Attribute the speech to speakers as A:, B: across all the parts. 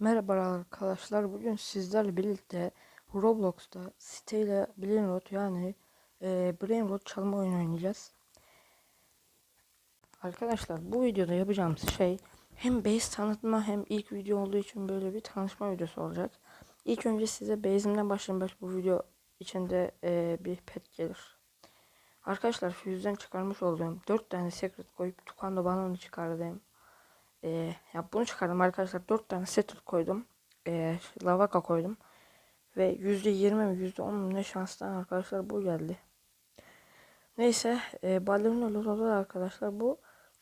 A: Merhaba arkadaşlar. Bugün sizlerle birlikte Roblox'ta siteyle Brainrot yani e, Brainrot çalma oyunu oynayacağız. Arkadaşlar bu videoda yapacağımız şey hem base tanıtma hem ilk video olduğu için böyle bir tanışma videosu olacak. İlk önce size base'imden başlayayım. Belki bu video içinde e, bir pet gelir. Arkadaşlar füzden çıkarmış olduğum 4 tane secret koyup Tukando balonu çıkardım. Ee, ya bunu çıkardım arkadaşlar. 4 tane settle koydum. Ee, lavaka koydum. Ve %20 mi %10 mu ne şanstan arkadaşlar bu geldi. Neyse e, Ballerina Lolo'da arkadaşlar bu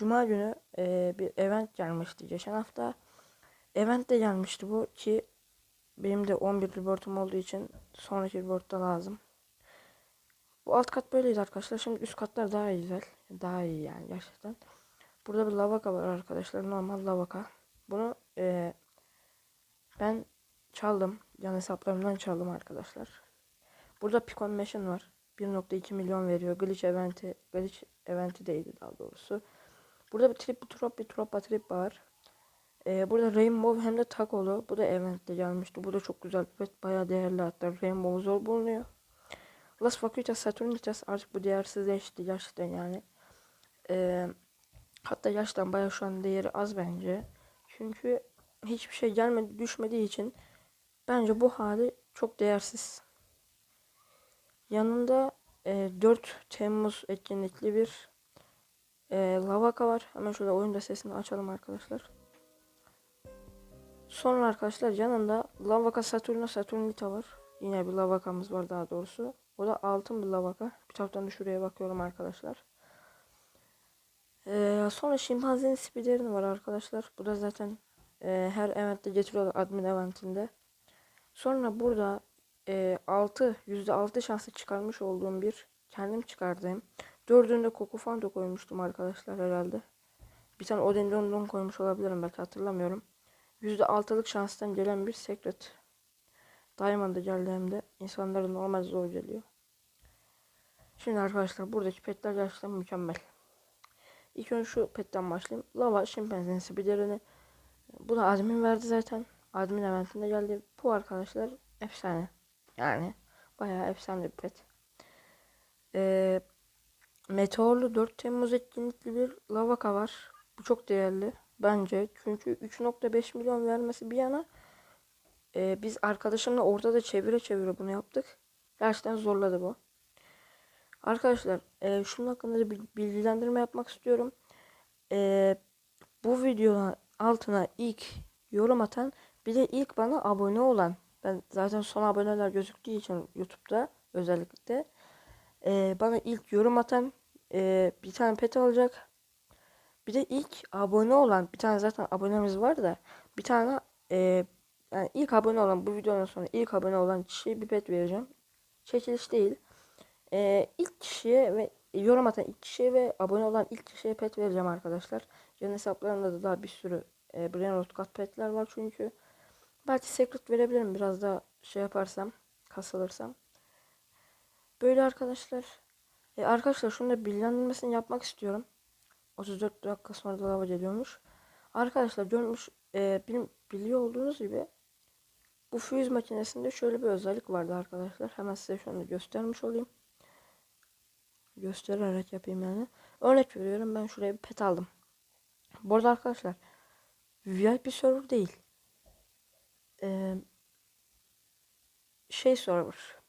A: Cuma günü e, bir event gelmişti geçen hafta. Event de gelmişti bu ki benim de 11 reportum olduğu için sonraki reportta lazım. Bu alt kat böyleydi arkadaşlar. Şimdi üst katlar daha güzel. Daha iyi yani gerçekten. Burada bir lavaka var arkadaşlar. Normal lavaka. Bunu e, ben çaldım. Yan hesaplarımdan çaldım arkadaşlar. Burada Picon Machine var. 1.2 milyon veriyor. Glitch eventi, glitch eventi değildi daha doğrusu. Burada bir trip, bir trop, bir trop, trip var. Ee, burada Rainbow hem de Takolu. Bu da eventte gelmişti. Bu da çok güzel. Evet, bayağı değerli hatta. Rainbow zor bulunuyor. Las Facultas Saturnitas artık bu değersizleşti gerçekten yani. Ee, Hatta yaştan bayağı şu an değeri az bence. Çünkü hiçbir şey gelmedi düşmediği için bence bu hali çok değersiz. Yanında e, 4 Temmuz etkinlikli bir e, lavaka var. Hemen şöyle oyunda sesini açalım arkadaşlar. Sonra arkadaşlar yanında lavaka Saturno Saturnita var. Yine bir lavakamız var daha doğrusu. O da altın bir lavaka. Bir taraftan da şuraya bakıyorum arkadaşlar. Ee, sonra şimpanzenin spiderini var arkadaşlar. Bu da zaten e, her eventte getiriyorlar admin eventinde. Sonra burada e, 6 %6 şansı çıkarmış olduğum bir kendim çıkardığım. Dördünde Kokofando koymuştum arkadaşlar herhalde. Bir tane Odendron'dan koymuş olabilirim belki hatırlamıyorum. %6'lık şanstan gelen bir secret. Diamond'a geldi hem de. insanların normal zor geliyor. Şimdi arkadaşlar buradaki petler gerçekten mükemmel. İlk önce şu petten başlayayım. Lava şimpanzenin spiderini. Bu da admin verdi zaten. Admin eventinde geldi. Bu arkadaşlar efsane. Yani bayağı efsane bir pet. Ee, Meteorlu 4 Temmuz etkinlikli bir lavaka var. Bu çok değerli bence. Çünkü 3.5 milyon vermesi bir yana e, biz arkadaşımla orada da çevire çevire bunu yaptık. Gerçekten zorladı bu. Arkadaşlar e, şunun hakkında bir bilgilendirme yapmak istiyorum. E, bu videonun altına ilk yorum atan bir de ilk bana abone olan ben zaten son aboneler gözüktüğü için YouTube'da özellikle e, bana ilk yorum atan e, bir tane pet alacak. Bir de ilk abone olan bir tane zaten abonemiz var da bir tane e, yani ilk abone olan bu videonun sonra ilk abone olan kişiye bir pet vereceğim. Çekiliş değil. Ee, ilk kişiye ve yorum atan ilk kişiye ve abone olan ilk kişiye pet vereceğim arkadaşlar. Yan hesaplarında da daha bir sürü e, Brainrot kat petler var çünkü. Belki secret verebilirim biraz daha şey yaparsam, kasılırsam. Böyle arkadaşlar. E, arkadaşlar şunu da bilgilendirmesini yapmak istiyorum. 34 dakika sonra da lava geliyormuş. Arkadaşlar görmüş, e, biliyor olduğunuz gibi bu fuse makinesinde şöyle bir özellik vardı arkadaşlar. Hemen size şunu göstermiş olayım göstererek yapayım yani. Örnek veriyorum ben şuraya bir pet aldım. Bu arada arkadaşlar VIP server değil. Ee, şey server.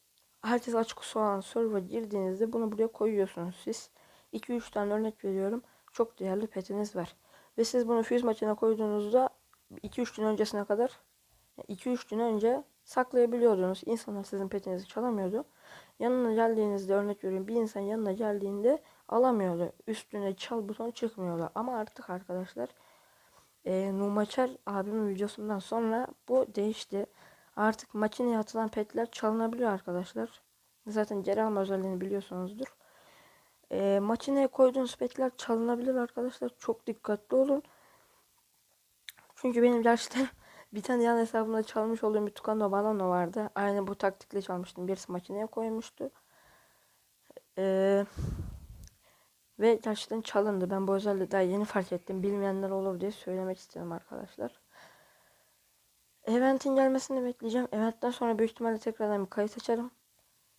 A: Herkes açık olan server girdiğinizde bunu buraya koyuyorsunuz siz. 2-3 tane örnek veriyorum. Çok değerli petiniz var. Ve siz bunu fuse maçına koyduğunuzda 2-3 gün öncesine kadar 2-3 gün önce saklayabiliyordunuz. İnsanlar sizin petinizi çalamıyordu. Yanına geldiğinizde örnek veriyorum bir insan yanına geldiğinde alamıyordu. Üstüne çal buton çıkmıyorlar. Ama artık arkadaşlar e, Numaçer abimin videosundan sonra bu değişti. Artık makineye atılan petler çalınabiliyor arkadaşlar. Zaten geri alma özelliğini biliyorsunuzdur. E, makineye koyduğunuz petler çalınabilir arkadaşlar. Çok dikkatli olun. Çünkü benim gerçekten bir tane yan hesabımda çalmış olduğum bir Tucano Balano vardı. Aynı bu taktikle çalmıştım. Birisi makineye koymuştu. Ee, ve gerçekten çalındı. Ben bu özelliği daha yeni fark ettim. Bilmeyenler olur diye söylemek istedim arkadaşlar. Event'in gelmesini bekleyeceğim. Event'ten sonra büyük ihtimalle tekrardan bir kayıt açarım.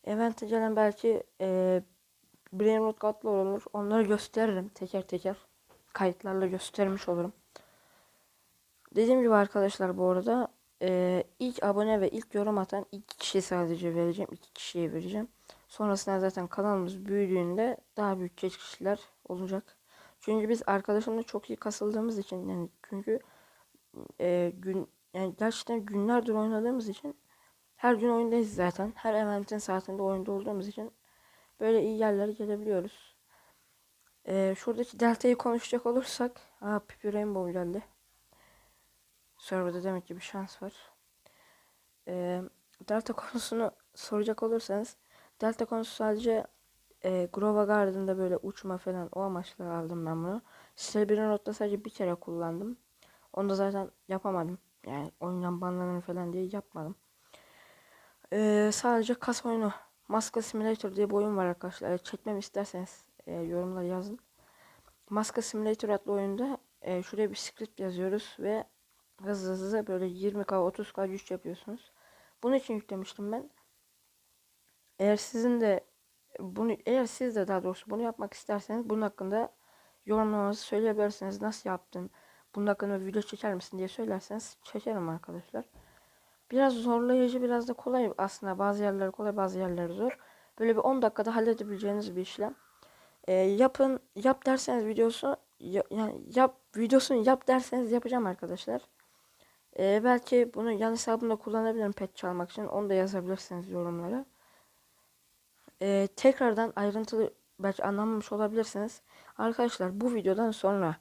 A: Event'e gelen belki e, Brain Rot katlar olur. Onları gösteririm teker teker. Kayıtlarla göstermiş olurum. Dediğim gibi arkadaşlar bu arada e, ilk abone ve ilk yorum atan iki kişi sadece vereceğim. iki kişiye vereceğim. Sonrasında zaten kanalımız büyüdüğünde daha büyük kişiler olacak. Çünkü biz arkadaşımla çok iyi kasıldığımız için yani çünkü e, gün yani gerçekten günlerdir oynadığımız için her gün oyundayız zaten. Her eventin saatinde oyunda olduğumuz için böyle iyi yerlere gelebiliyoruz. E, şuradaki delta'yı konuşacak olursak aa Pipi Rainbow geldi. Serverda demek ki bir şans var. E, delta konusunu soracak olursanız delta konusu sadece e, Grova Garden'da böyle uçma falan o amaçla aldım ben bunu. 1'in notta sadece bir kere kullandım. Onu da zaten yapamadım. Yani oyundan banlanır falan diye yapmadım. Ee, sadece kas oyunu. Maska Simulator diye bir oyun var arkadaşlar. Eğer çekmemi isterseniz e, yorumlara yazın. Maska Simulator adlı oyunda e, şuraya bir script yazıyoruz ve hızlı hızlı böyle 20k 30k güç yapıyorsunuz. Bunun için yüklemiştim ben. Eğer sizin de bunu eğer siz de daha doğrusu bunu yapmak isterseniz bunun hakkında yorumlamanızı söyleyebilirsiniz. Nasıl yaptın? Bunun hakkında video çeker misin diye söylerseniz çekerim arkadaşlar. Biraz zorlayıcı biraz da kolay aslında bazı yerleri kolay bazı yerleri zor. Böyle bir 10 dakikada halledebileceğiniz bir işlem. E, yapın yap derseniz videosu ya, yani yap videosunu yap derseniz yapacağım arkadaşlar. E, belki bunu yan hesabımda kullanabilirim pet çalmak için. Onu da yazabilirsiniz yorumlara. E, tekrardan ayrıntılı belki anlamamış olabilirsiniz. Arkadaşlar bu videodan sonra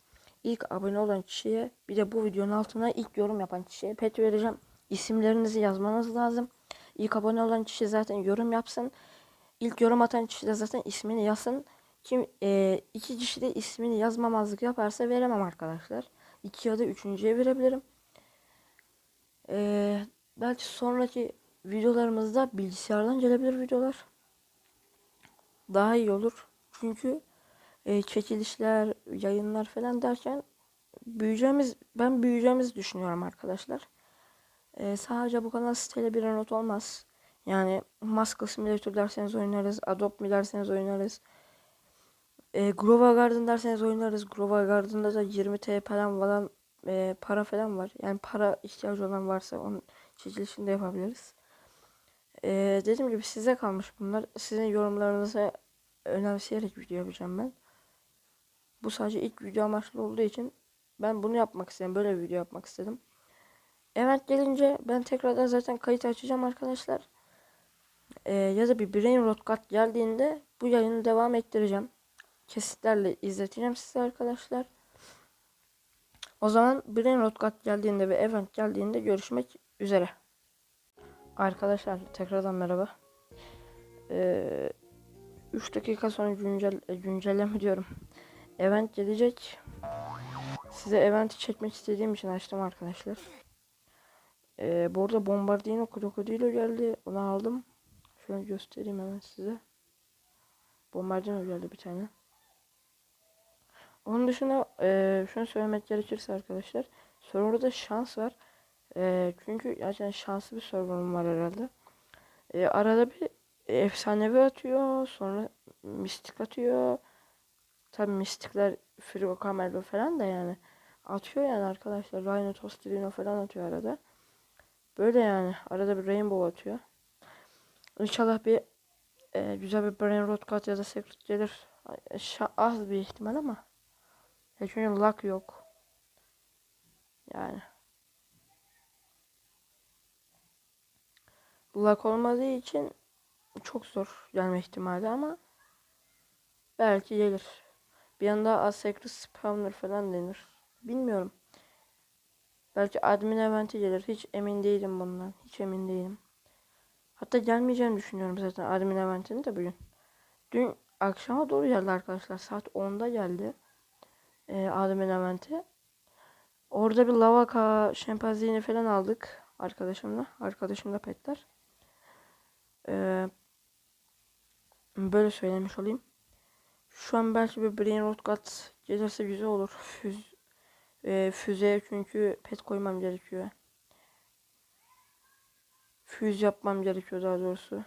A: ilk abone olan kişiye bir de bu videonun altına ilk yorum yapan kişiye pet vereceğim. İsimlerinizi yazmanız lazım. İlk abone olan kişi zaten yorum yapsın. İlk yorum atan kişi de zaten ismini yazsın. Kim e, iki kişi de ismini yazmamazlık yaparsa veremem arkadaşlar. İki ya da üçüncüye verebilirim. E, belki sonraki videolarımızda bilgisayardan gelebilir videolar. Daha iyi olur. Çünkü e, çekilişler, yayınlar falan derken büyüyeceğimiz ben büyüyeceğimizi düşünüyorum arkadaşlar. E, sadece bu kanal siteyle bir not olmaz. Yani Mask Simulator derseniz oynarız. Adopt mi derseniz oynarız. E, Grova Garden derseniz oynarız. Grova Garden'da da 20 TL falan falan e, para falan var. Yani para ihtiyacı olan varsa onun çekilişini de yapabiliriz. E, dediğim gibi size kalmış bunlar. Sizin yorumlarınızı önemseyerek video yapacağım ben. Bu sadece ilk video amaçlı olduğu için ben bunu yapmak istedim. Böyle bir video yapmak istedim. Evet gelince ben tekrardan zaten kayıt açacağım arkadaşlar. Ee, ya da bir Brain Rot kat geldiğinde bu yayını devam ettireceğim. Kesitlerle izleteceğim size arkadaşlar. O zaman Brain Rot kat geldiğinde ve event geldiğinde görüşmek üzere. Arkadaşlar tekrardan merhaba. Ee, 3 dakika sonra güncel güncelleme diyorum. Event gelecek. Size eventi çekmek istediğim için açtım arkadaşlar. Ee, bu arada Bombardino Krokodilo geldi. Onu aldım. Şöyle göstereyim hemen size. Bombardino geldi bir tane. Onun dışında e, şunu söylemek gerekirse arkadaşlar. Serverda şans var. E, çünkü gerçekten şanslı bir serverim var herhalde. E, arada bir efsanevi atıyor. Sonra mistik atıyor. Tabi mistikler Frigo Camello falan da yani. Atıyor yani arkadaşlar. Rhino Tostrino falan atıyor arada. Böyle yani. Arada bir Rainbow atıyor. İnşallah bir e, güzel bir Brain Rot Cut ya da Secret gelir. Şa az bir ihtimal ama. Ya çünkü luck yok. Yani. Luck olmadığı için çok zor gelme ihtimali ama belki gelir. Bir anda Asecret Spawner falan denir. Bilmiyorum. Belki admin eventi gelir. Hiç emin değilim bundan. Hiç emin değilim. Hatta gelmeyeceğini düşünüyorum zaten admin eventini de bugün. Dün akşama doğru geldi arkadaşlar. Saat 10'da geldi. E, admin eventi. Orada bir lavaka, şempanzini falan aldık arkadaşımla. Arkadaşımla petler. Ee, böyle söylemiş olayım. Şu an belki bir Brain Rot Cut gelirse güzel olur. Füz, e, füze çünkü pet koymam gerekiyor. füze yapmam gerekiyor daha doğrusu.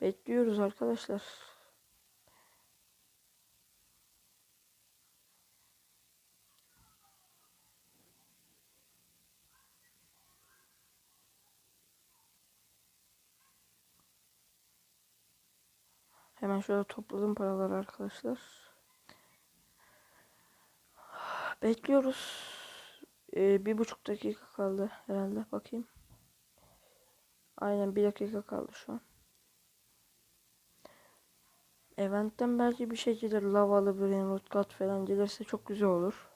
A: Bekliyoruz arkadaşlar. Hemen şöyle topladım paraları arkadaşlar. Bekliyoruz. Ee, bir buçuk dakika kaldı herhalde. Bakayım. Aynen bir dakika kaldı şu an. Eventten belki bir şey gelir. Lavalı Brain Rot Cut falan gelirse çok güzel olur.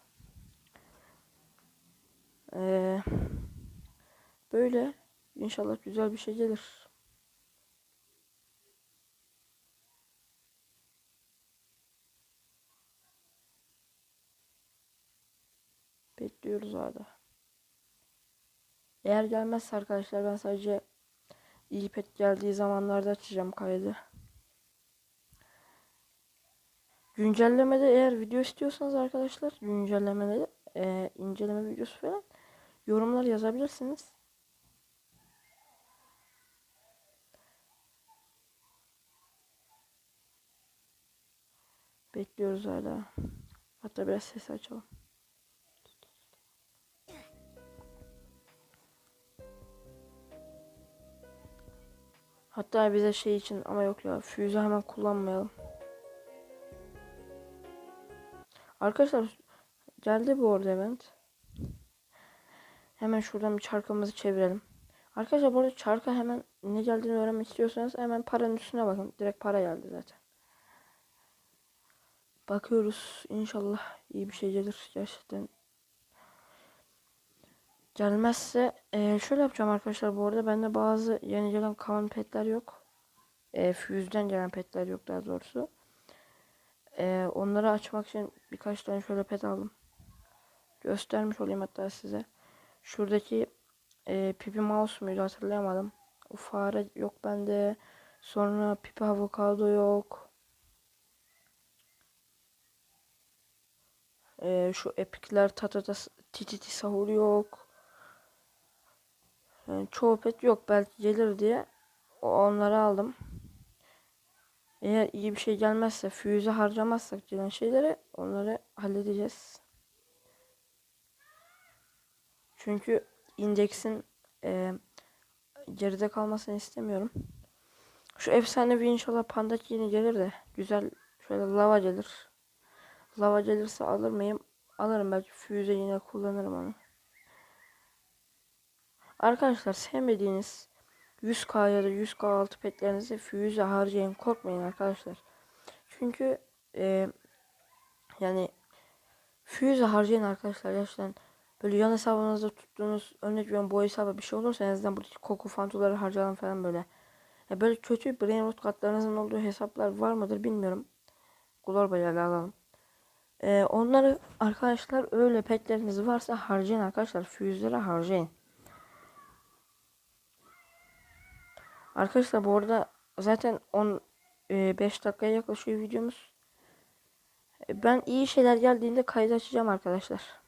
A: Ee, böyle. İnşallah güzel bir şey gelir. Hala. Eğer gelmezse arkadaşlar ben sadece iyi pet geldiği zamanlarda açacağım kaydı. Güncellemede eğer video istiyorsanız arkadaşlar güncellemede e, inceleme videosu falan yorumlar yazabilirsiniz. Bekliyoruz hala. Hatta biraz ses açalım. Hatta bize şey için ama yok ya füze hemen kullanmayalım. Arkadaşlar geldi bu orada event. Hemen şuradan bir çarkımızı çevirelim. Arkadaşlar burada çarka hemen ne geldiğini öğrenmek istiyorsanız hemen paranın üstüne bakın. Direkt para geldi zaten. Bakıyoruz. İnşallah iyi bir şey gelir. Gerçekten Gelmezse e, şöyle yapacağım arkadaşlar bu arada bende bazı yeni gelen kalan petler yok. E, Fuse'den gelen petler yok daha doğrusu. E, onları açmak için birkaç tane şöyle pet aldım. Göstermiş olayım hatta size. Şuradaki e, Pipi Mouse muydu hatırlayamadım. O fare yok bende. Sonra Pipi Avokado yok. E, şu epikler tatata tititi sahur yok. Yani çoğu pet yok belki gelir diye onları aldım. Eğer iyi bir şey gelmezse füze harcamazsak gelen şeyleri onları halledeceğiz. Çünkü indeksin e, geride kalmasını istemiyorum. Şu efsanevi inşallah pandak yeni gelir de güzel şöyle lava gelir. Lava gelirse alır mıyım? Alırım belki füze yine kullanırım onu. Arkadaşlar sevmediğiniz 100k ya da 100k altı petlerinizi füze harcayın korkmayın arkadaşlar. Çünkü e, yani füze harcayın arkadaşlar gerçekten böyle yan hesabınızda tuttuğunuz örnek veriyorum bu hesaba bir şey olursa en azından buradaki koku fantoları harcayalım falan böyle. Ya böyle kötü brain rot katlarınızın olduğu hesaplar var mıdır bilmiyorum. Global alalım. Ee, onları arkadaşlar öyle petleriniz varsa harcayın arkadaşlar. Füzelere harcayın. Arkadaşlar bu arada zaten 10 5 e, dakikaya yaklaşıyor videomuz. E, ben iyi şeyler geldiğinde kaydı açacağım arkadaşlar.